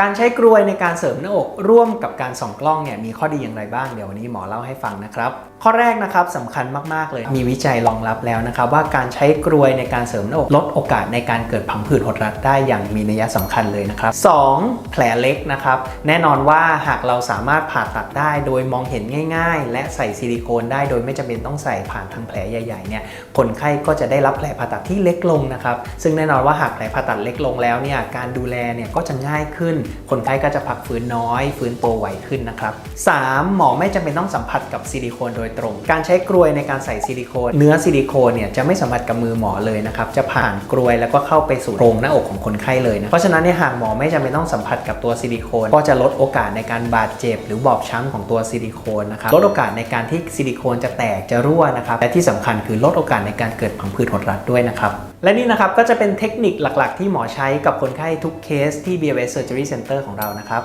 การใช้กรวยในการเสริมหน้าอกร่วมกับการส่องกล้องเนี่ยมีข้อดีอย่างไรบ้างเดี๋ยววันนี้หมอเล่าให้ฟังนะครับ ข้อแรกนะครับสำคัญมากๆเลย มีวิจัยรองรับแล้วนะครับว่าการใช้กรวยในการเสริมหน้าอกลดโอกาสในการเกิดผังผืดหดรัดได้อย่างมีนัยสำคัญเลยนะครับ 2. แผลเล็กนะครับแน่นอนว่าหากเราสามารถผ่าตัดได้โดยมองเห็นง่าย ๆ และใส่ซิลิโคนได้โดยไม่จำเป็นต้องใส่ผ่านทางแผลใหญ่ๆเนี่ยคนไข้ก็จะได้รับแผลผ่าตัดที่เล็กลงนะครับซึ่งแน่นอนว่าหากแผลผ่าตัดเล็กลงแล้วเนี่ยการดูแลเนี่ยก็จะง่ายขึ้นคนไข้ก็จะพักฟื้นน้อย ฟื้นตัวไวขึ้นนะครับ 3. หมอไม่จำเป็นต้องสัมผัสกับซิลิโคนโดยตรง การใช้กรวยในการใส่ซิลิโคน เนื้อซิลิโคนเนี่ยจะไม่สัมผัสกับมือหมอเลยนะครับจะผ่านกรวยแล้วก็เข้าไปสู่โพรงหน้าอกของคนไข้เลยนะเพราะฉะนั้นเนี่ยหากหมอไม่จำเป็นต้องสัมผัสกับตัวซิลิโคน ก็จะลดโอกาสในการบาดเจ็บ หรือบอบช้ำของตัวซิลิโคนนะครับลดโอกาสในการที่ซิลิโคนจะแตกจะรั่วนะครับและที่สำคัญคือลดโอกาสในการเกิดผังผืดหดรัดด้วยนะครับและนี่นะครับก็จะเป็นเทคนิคหลักๆ ที่หมอใช้กับคนไข้ทุกเคสที่ BOS Surgery Center ของเรานะครับ